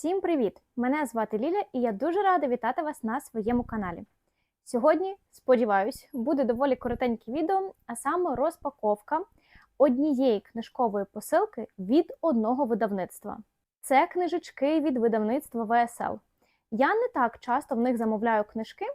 Всім привіт! Мене звати Ліля, і я дуже рада вітати вас на своєму каналі. Сьогодні, сподіваюсь, буде доволі коротеньке відео, а саме розпаковка однієї книжкової посилки від одного видавництва. Це книжечки від видавництва ВСЛ. Я не так часто в них замовляю книжки,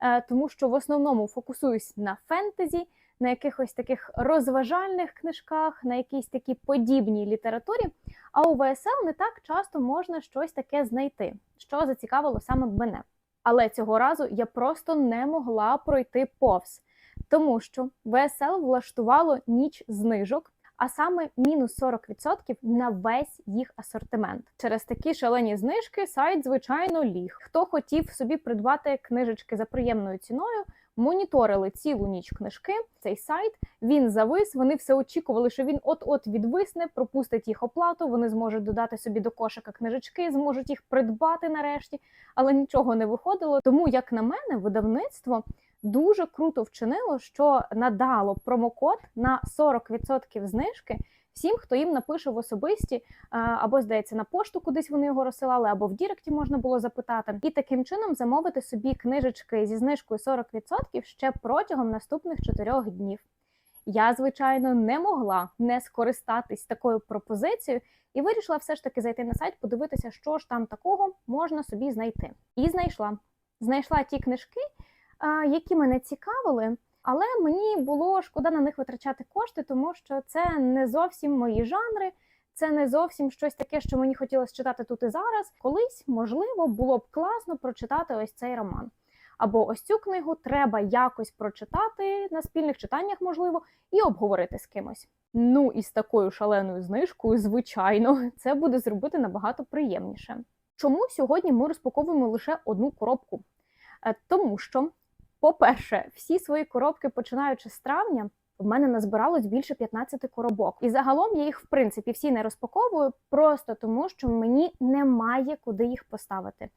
е, тому що в основному фокусуюсь на фентезі, на якихось таких розважальних книжках, на якійсь такій подібній літературі. А у ВСЛ не так часто можна щось таке знайти, що зацікавило саме мене. Але цього разу я просто не могла пройти повз, тому що ВСЛ влаштувало ніч знижок, а саме мінус 40% на весь їх асортимент. Через такі шалені знижки сайт, звичайно, ліг. Хто хотів собі придбати книжечки за приємною ціною, моніторили цілу ніч книжки. Цей сайт він завис. Вони все очікували, що він от-от відвисне, пропустить їх оплату. Вони зможуть додати собі до кошика книжечки, зможуть їх придбати нарешті, але нічого не виходило. Тому, як на мене, видавництво дуже круто вчинило, що надало промокод на 40% знижки. Всім, хто їм напише в особисті, або здається на пошту, кудись вони його розсилали, або в Діректі можна було запитати, і таким чином замовити собі книжечки зі знижкою 40% ще протягом наступних 4 днів. Я, звичайно, не могла не скористатись такою пропозицією і вирішила все ж таки зайти на сайт, подивитися, що ж там такого можна собі знайти. І знайшла. Знайшла ті книжки, які мене цікавили. Але мені було шкода на них витрачати кошти, тому що це не зовсім мої жанри, це не зовсім щось таке, що мені хотілося читати тут і зараз. Колись, можливо, було б класно прочитати ось цей роман. Або ось цю книгу треба якось прочитати на спільних читаннях, можливо, і обговорити з кимось. Ну і з такою шаленою знижкою, звичайно, це буде зробити набагато приємніше. Чому сьогодні ми розпаковуємо лише одну коробку? Е, тому що по-перше, всі свої коробки, починаючи з травня, в мене назбиралось більше 15 коробок. І загалом я їх, в принципі, всі не розпаковую, просто тому що мені немає куди їх поставити.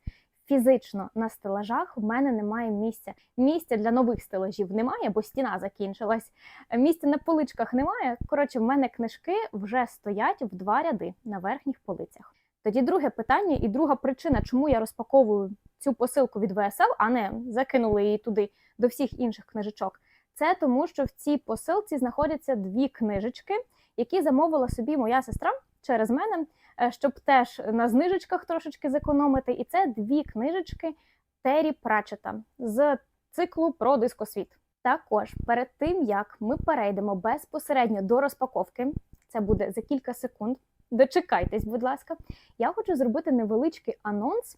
Фізично на стелажах в мене немає місця. Місця для нових стелажів немає, бо стіна закінчилась. Місця на поличках немає. Коротше, в мене книжки вже стоять в два ряди на верхніх полицях. Тоді друге питання і друга причина, чому я розпаковую цю посилку від ВСЛ, а не закинули її туди до всіх інших книжечок. Це тому, що в цій посилці знаходяться дві книжечки, які замовила собі моя сестра через мене, е, щоб теж на знижечках трошечки зекономити. І це дві книжечки Террі Прачета з циклу про дискосвіт. Також перед тим як ми перейдемо безпосередньо до розпаковки, це буде за кілька секунд. Дочекайтесь, будь ласка, я хочу зробити невеличкий анонс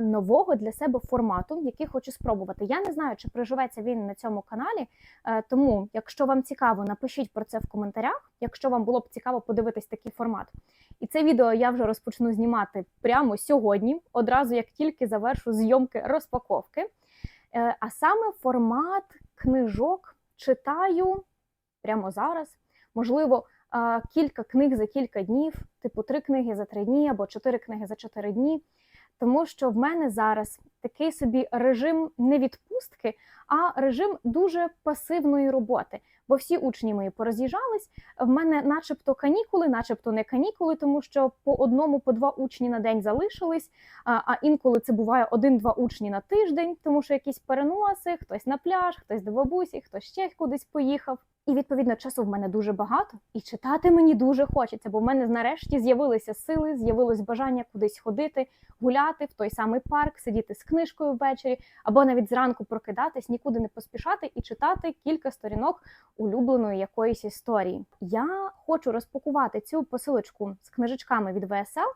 нового для себе формату, який хочу спробувати. Я не знаю, чи приживеться він на цьому каналі. Е, тому, якщо вам цікаво, напишіть про це в коментарях. Якщо вам було б цікаво подивитись такий формат. І це відео я вже розпочну знімати прямо сьогодні, одразу як тільки завершу зйомки розпаковки. Е, а саме формат книжок читаю прямо зараз. Можливо, кілька книг за кілька днів, типу три книги за три дні або чотири книги за чотири дні тому що в мене зараз такий собі режим не відпустки, а режим дуже пасивної роботи. Бо всі учні мої пороз'їжджались. В мене, начебто, канікули, начебто не канікули, тому що по одному, по два учні на день залишились. А інколи це буває один-два учні на тиждень, тому що якісь переноси, хтось на пляж, хтось до бабусі, хтось ще кудись поїхав. І відповідно часу в мене дуже багато, і читати мені дуже хочеться, бо в мене нарешті з'явилися сили, з'явилось бажання кудись ходити, гуляти в той самий парк, сидіти з книжкою ввечері, або навіть зранку прокидатись, нікуди не поспішати і читати кілька сторінок улюбленої якоїсь історії. Я хочу розпакувати цю посилочку з книжечками від ВСЛ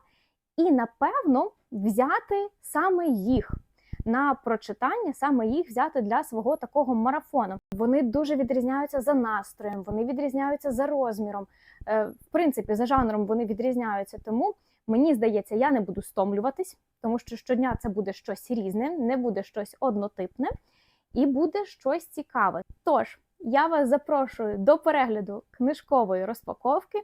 і напевно взяти саме їх на прочитання, саме їх взяти для свого такого марафону. Вони дуже відрізняються за настроєм, вони відрізняються за розміром. Е, в принципі, за жанром вони відрізняються. Тому мені здається, я не буду стомлюватись, тому що щодня це буде щось різне, не буде щось однотипне і буде щось цікаве. Тож. Я вас запрошую до перегляду книжкової розпаковки.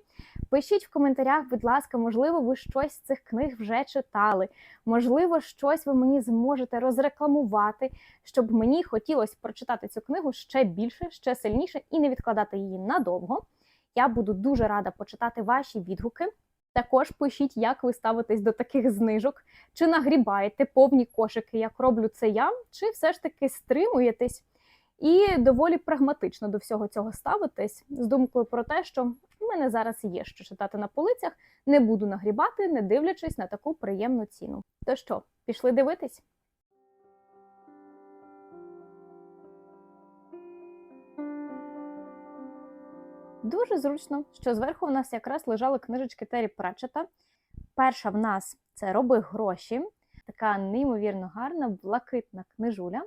Пишіть в коментарях, будь ласка, можливо, ви щось з цих книг вже читали. Можливо, щось ви мені зможете розрекламувати, щоб мені хотілося прочитати цю книгу ще більше, ще сильніше і не відкладати її надовго. Я буду дуже рада почитати ваші відгуки. Також пишіть, як ви ставитесь до таких знижок, чи нагрібаєте повні кошики, як роблю це я, чи все ж таки стримуєтесь і доволі прагматично до всього цього ставитесь з думкою про те, що в мене зараз є що читати на полицях, не буду нагрібати, не дивлячись на таку приємну ціну. То що, пішли дивитись? Дуже зручно, що зверху в нас якраз лежали книжечки Террі Пратчета. Перша в нас це Роби гроші, така неймовірно гарна, блакитна книжуля.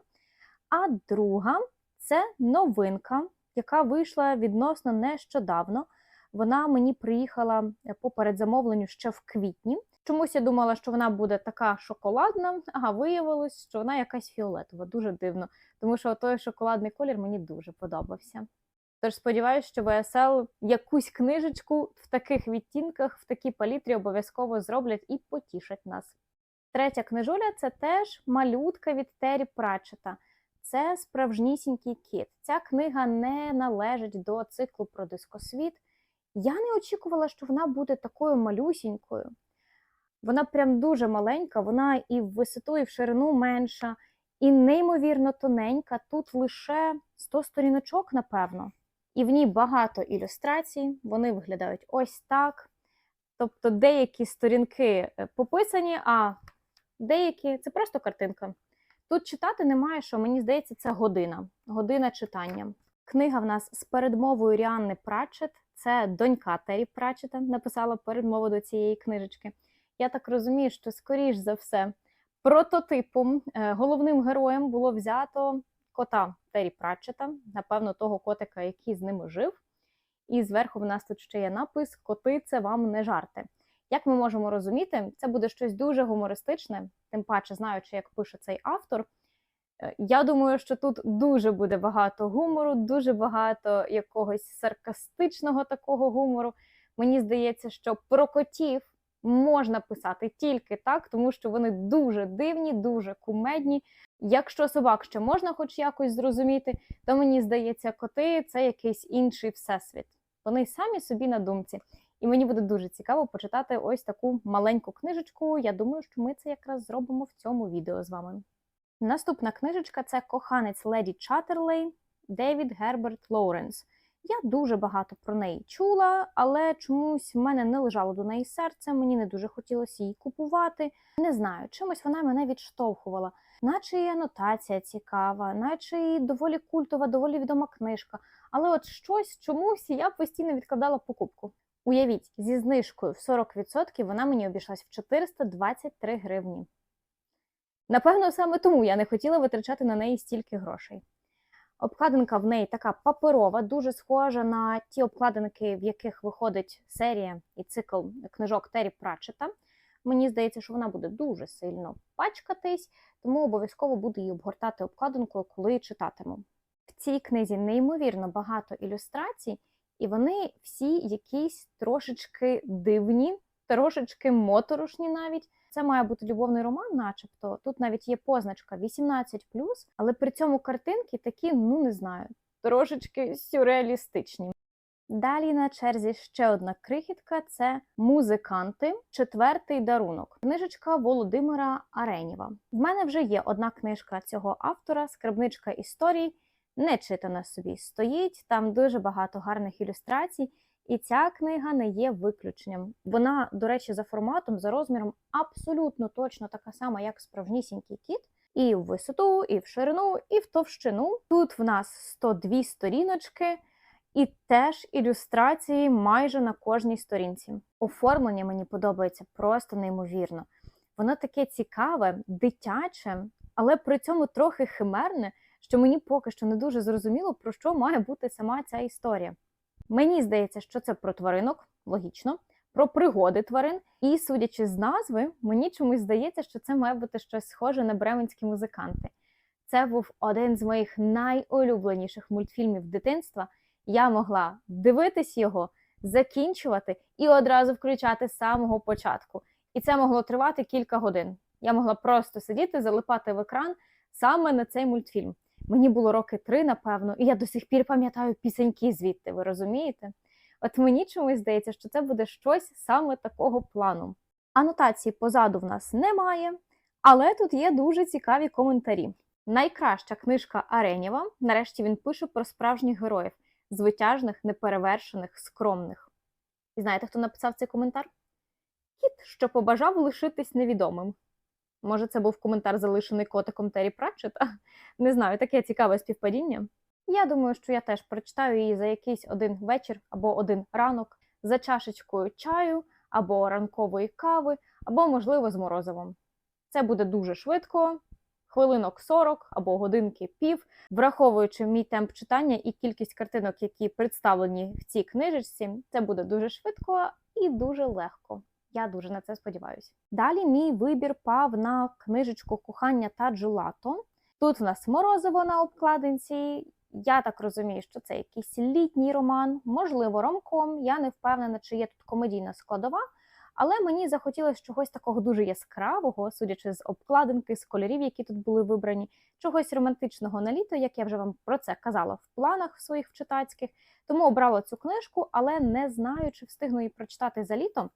А друга це новинка, яка вийшла відносно нещодавно. Вона мені приїхала по передзамовленню ще в квітні. Чомусь я думала, що вона буде така шоколадна, а виявилось, що вона якась фіолетова. Дуже дивно, тому що той шоколадний колір мені дуже подобався. Тож сподіваюся, що ВСЛ якусь книжечку в таких відтінках, в такій палітрі обов'язково зроблять і потішать нас. Третя книжуля це теж малютка від Террі Пратчета. Це справжнісінький кіт. Ця книга не належить до циклу про дискосвіт. Я не очікувала, що вона буде такою малюсінькою. Вона прям дуже маленька, вона і в висоту, і в ширину менша, і неймовірно тоненька. Тут лише 100 сторіночок, напевно. І в ній багато ілюстрацій, вони виглядають ось так. Тобто деякі сторінки е, пописані, а деякі це просто картинка. Тут читати немає, що мені здається, це година, година читання. Книга в нас з передмовою Ріанни Пратчет. Це донька Террі Пратчета, написала передмову до цієї книжечки. Я так розумію, що, скоріш за все, прототипом, е, головним героєм було взято кота Террі Пратчета, напевно, того котика, який з ними жив. І зверху в нас тут ще є напис Коти це вам не жарти. Як ми можемо розуміти, це буде щось дуже гумористичне, тим паче, знаючи, як пише цей автор. Е, Я думаю, що тут дуже буде багато гумору, дуже багато якогось саркастичного такого гумору. Мені здається, що про котів можна писати тільки так, тому що вони дуже дивні, дуже кумедні. Якщо собак ще можна хоч якось зрозуміти, то мені здається, коти це якийсь інший всесвіт. Вони самі собі на думці. І мені буде дуже цікаво почитати ось таку маленьку книжечку. Я думаю, що ми це якраз зробимо в цьому відео з вами. Наступна книжечка це коханець леді Чаттерлей Девід Герберт Лоуренс. Я дуже багато про неї чула, але чомусь в мене не лежало до неї серце, мені не дуже хотілося її купувати. Не знаю, чимось вона мене відштовхувала, наче і анотація цікава, наче і доволі культова, доволі відома книжка. Але от щось чомусь я постійно відкладала покупку. Уявіть, зі знижкою в 40% вона мені обійшлась в 423 гривні. Напевно, саме тому я не хотіла витрачати на неї стільки грошей. Обкладинка в неї така паперова, дуже схожа на ті обкладинки, в яких виходить серія і цикл книжок Террі Пратчета. Мені здається, що вона буде дуже сильно пачкатись, тому обов'язково буду її обгортати обкладинкою, коли читатиму. В цій книзі неймовірно багато ілюстрацій, і вони всі якісь трошечки дивні, трошечки моторошні навіть. Це має бути любовний роман, начебто. Тут навіть є позначка 18, але при цьому картинки такі, ну не знаю, трошечки сюрреалістичні. Далі на черзі ще одна крихітка це музиканти, четвертий дарунок. Книжечка Володимира Аренєва. В мене вже є одна книжка цього автора, скарбничка історій. Не читана собі стоїть, там дуже багато гарних ілюстрацій. І ця книга не є виключенням. Вона, до речі, за форматом, за розміром абсолютно точно така сама, як справжнісінький кіт. І в висоту, і в ширину, і в товщину. Тут в нас 102 сторіночки, і теж ілюстрації майже на кожній сторінці. Оформлення мені подобається просто неймовірно. Воно таке цікаве, дитяче, але при цьому трохи химерне, що мені поки що не дуже зрозуміло, про що має бути сама ця історія. Мені здається, що це про тваринок, логічно, про пригоди тварин. І, судячи з назви, мені чомусь здається, що це має бути щось схоже на бременські музиканти. Це був один з моїх найулюбленіших мультфільмів дитинства. Я могла дивитись його, закінчувати і одразу включати з самого початку. І це могло тривати кілька годин. Я могла просто сидіти, залипати в екран саме на цей мультфільм. Мені було роки три, напевно, і я до сих пір пам'ятаю пісеньки звідти, ви розумієте? От мені чомусь здається, що це буде щось саме такого плану. Анотації позаду в нас немає, але тут є дуже цікаві коментарі. Найкраща книжка Аренєва. Нарешті він пише про справжніх героїв, звитяжних, неперевершених, скромних. І знаєте, хто написав цей коментар? Кіт, що побажав лишитись невідомим. Може, це був коментар, залишений котиком Террі Пратчета? Не знаю, таке цікаве співпадіння. Я думаю, що я теж прочитаю її за якийсь один вечір або один ранок, за чашечкою чаю, або ранкової кави, або, можливо, з морозивом. Це буде дуже швидко, хвилинок 40 або годинки пів, враховуючи мій темп читання і кількість картинок, які представлені в цій книжечці, це буде дуже швидко і дуже легко. Я дуже на це сподіваюся. Далі мій вибір пав на книжечку Кохання та джелато. Тут в нас морозиво на обкладинці. Я так розумію, що це якийсь літній роман, можливо, ромком. Я не впевнена, чи є тут комедійна складова, але мені захотілося чогось такого дуже яскравого, судячи з обкладинки, з кольорів, які тут були вибрані, чогось романтичного на літо, як я вже вам про це казала в планах своїх вчитацьких. Тому обрала цю книжку, але не знаю, чи встигну її прочитати за літо.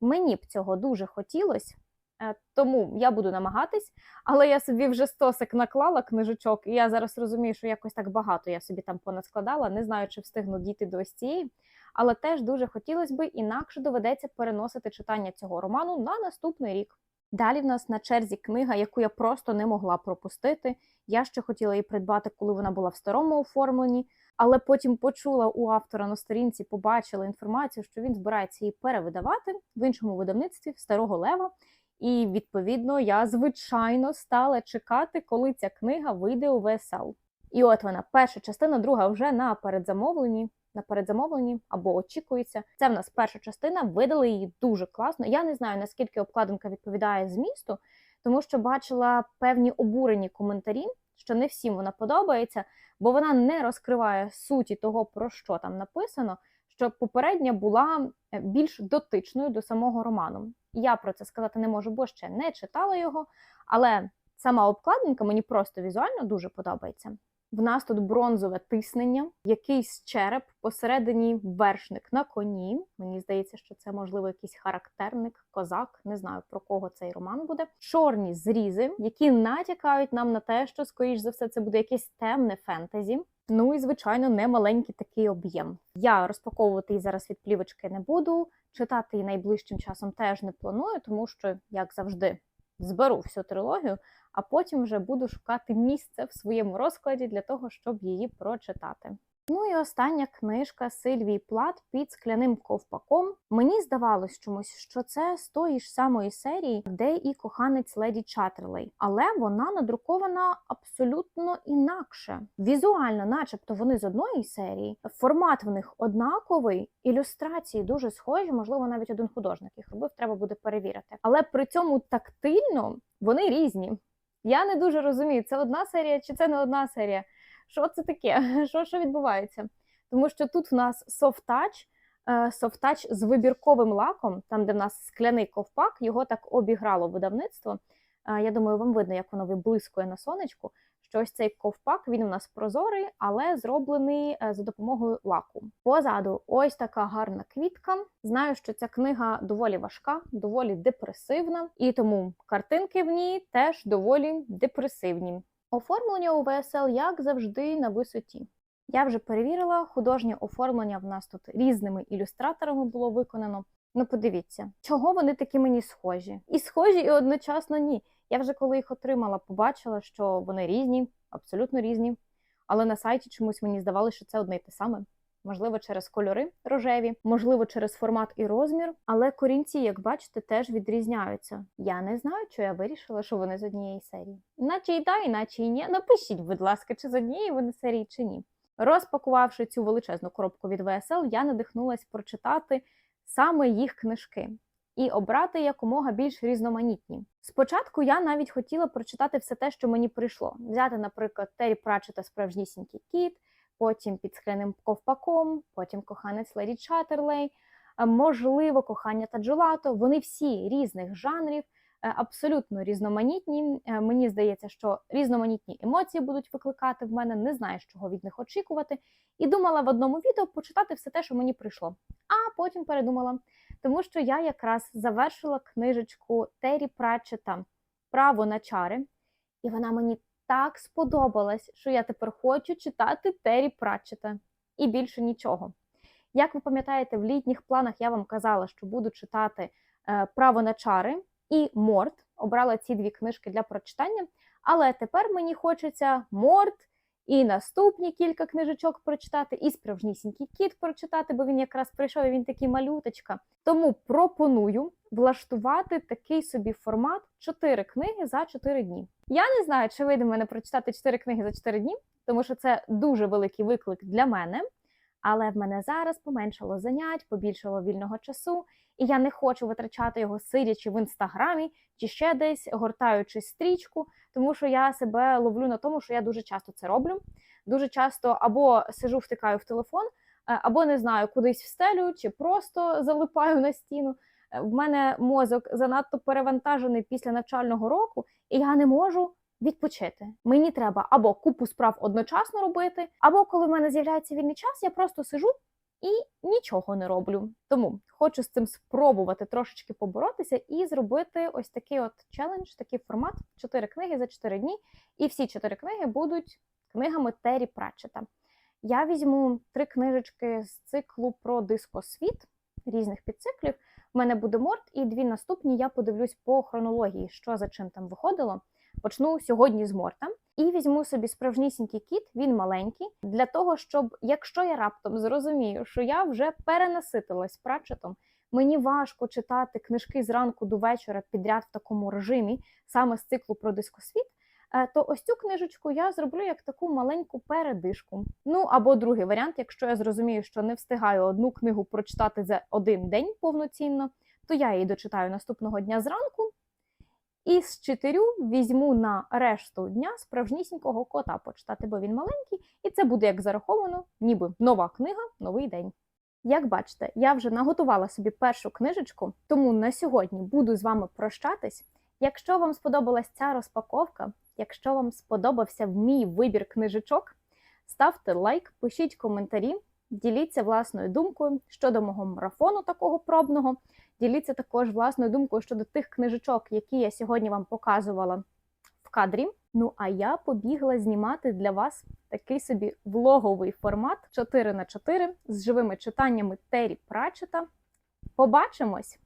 Мені б цього дуже хотілося, е, тому я буду намагатись, але я собі вже стосик наклала книжечок, і я зараз розумію, що якось так багато я собі там понаскладала. Не знаю, чи встигну дійти до ось цієї, але теж дуже хотілося би, інакше доведеться переносити читання цього роману на наступний рік. Далі в нас на черзі книга, яку я просто не могла пропустити. Я ще хотіла її придбати, коли вона була в старому оформленні, але потім почула у автора на сторінці, побачила інформацію, що він збирається її перевидавати в іншому видавництві старого лева. І відповідно я звичайно стала чекати, коли ця книга вийде у ВСЛ. І от вона, перша частина, друга вже на передзамовленні. На передзамовленні або очікується. Це в нас перша частина. Видали її дуже класно. Я не знаю наскільки обкладинка відповідає змісту, тому що бачила певні обурені коментарі, що не всім вона подобається, бо вона не розкриває суті того, про що там написано. Що попередня була е, більш дотичною до самого роману. Я про це сказати не можу, бо ще не читала його, але сама обкладинка мені просто візуально дуже подобається. В нас тут бронзове тиснення, якийсь череп, посередині вершник на коні. Мені здається, що це можливо якийсь характерник, козак. Не знаю про кого цей роман буде. Чорні зрізи, які натякають нам на те, що, скоріш за все, це буде якесь темне фентезі. Ну і звичайно, не маленький такий об'єм. Я розпаковувати її зараз від плівочки не буду. Читати її найближчим часом теж не планую, тому що, як завжди, зберу всю трилогію, а потім вже буду шукати місце в своєму розкладі для того, щоб її прочитати. Ну і остання книжка Сильвії Плат під скляним ковпаком. Мені здавалось чомусь, що це з тої ж самої серії, де і коханець леді Чатерлей, але вона надрукована абсолютно інакше. Візуально, начебто, вони з одної серії, формат в них однаковий, ілюстрації дуже схожі, можливо, навіть один художник їх робив, треба буде перевірити. Але при цьому тактильно вони різні. Я не дуже розумію, це одна серія чи це не одна серія. Що це таке? Що що відбувається? Тому що тут в нас soft touch, soft touch з вибірковим лаком, там, де в нас скляний ковпак, його так обіграло видавництво. Я думаю, вам видно, як воно виблискує на сонечку. Що ось цей ковпак він у нас прозорий, але зроблений за допомогою лаку. Позаду ось така гарна квітка. Знаю, що ця книга доволі важка, доволі депресивна, і тому картинки в ній теж доволі депресивні. Оформлення у ВСЛ, як завжди, на висоті. Я вже перевірила, художнє оформлення в нас тут різними ілюстраторами було виконано. Ну, подивіться, чого вони такі мені схожі? І схожі, і одночасно ні. Я вже коли їх отримала, побачила, що вони різні, абсолютно різні. Але на сайті чомусь мені здавалося, що це одне й те саме. Можливо, через кольори рожеві, можливо, через формат і розмір, але корінці, як бачите, теж відрізняються. Я не знаю, що я вирішила, що вони з однієї серії. Наче й да, іначе й ні. Напишіть, будь ласка, чи з однієї вони серії, чи ні. Розпакувавши цю величезну коробку від ВСЛ, я надихнулася прочитати саме їх книжки і обрати якомога більш різноманітні. Спочатку я навіть хотіла прочитати все те, що мені прийшло. Взяти, наприклад, Террі Пратчета справжнісінький кіт потім під скляним ковпаком, потім коханець Леді Чатерлей, можливо, кохання та джелато. Вони всі різних жанрів, е, абсолютно різноманітні. Е, Мені здається, що різноманітні емоції будуть викликати в мене, не знаю, чого від них очікувати. І думала в одному відео почитати все те, що мені прийшло. А потім передумала, тому що я якраз завершила книжечку Террі Пратчета Право на чари, і вона мені так сподобалась, що я тепер хочу читати Террі Пратчета. І більше нічого. Як ви пам'ятаєте, в літніх планах я вам казала, що буду читати е, Право на чари і Морт. Обрала ці дві книжки для прочитання. Але тепер мені хочеться Морт і наступні кілька книжечок прочитати, і справжнісінький кіт прочитати, бо він якраз прийшов і він такий малюточка. Тому пропоную влаштувати такий собі формат 4 книги за 4 дні. Я не знаю, чи вийде мене прочитати 4 книги за 4 дні, тому що це дуже великий виклик для мене. Але в мене зараз поменшало занять, побільшало вільного часу, і я не хочу витрачати його сидячи в інстаграмі чи ще десь гортаючи стрічку, тому що я себе ловлю на тому, що я дуже часто це роблю. Дуже часто або сижу, втикаю в телефон, е, або не знаю, кудись встелю, чи просто залипаю на стіну. Е, В мене мозок занадто перевантажений після навчального року, і я не можу відпочити. Мені треба або купу справ одночасно робити, або коли в мене з'являється вільний час, я просто сижу і нічого не роблю. Тому хочу з цим спробувати трошечки поборотися і зробити ось такий от челендж, такий формат: 4 книги за 4 дні. І всі 4 книги будуть книгами Террі Пратчета. Я візьму три книжечки з циклу про дискосвіт різних підциклів. У мене буде морт, і дві наступні я подивлюсь по хронології, що за чим там виходило. Почну сьогодні з морта і візьму собі справжнісінький кіт, він маленький, для того, щоб, якщо я раптом зрозумію, що я вже перенаситилась прачетом, мені важко читати книжки зранку до вечора підряд в такому режимі, саме з циклу про дискосвіт. е, То ось цю книжечку я зроблю як таку маленьку передишку. Ну або другий варіант, якщо я зрозумію, що не встигаю одну книгу прочитати за один день повноцінно, то я її дочитаю наступного дня зранку. І з чотирю візьму на решту дня справжнісінького кота почитати, бо він маленький, і це буде як зараховано, ніби нова книга, новий день. Як бачите, я вже наготувала собі першу книжечку, тому на сьогодні буду з вами прощатись. Якщо вам сподобалась ця розпаковка, якщо вам сподобався мій вибір книжечок, ставте лайк, пишіть коментарі, діліться власною думкою щодо мого марафону такого пробного. Діліться також власною думкою щодо тих книжечок, які я сьогодні вам показувала в кадрі. Ну а я побігла знімати для вас такий собі влоговий формат 4 на 4 з живими читаннями Террі Прачета. Побачимось!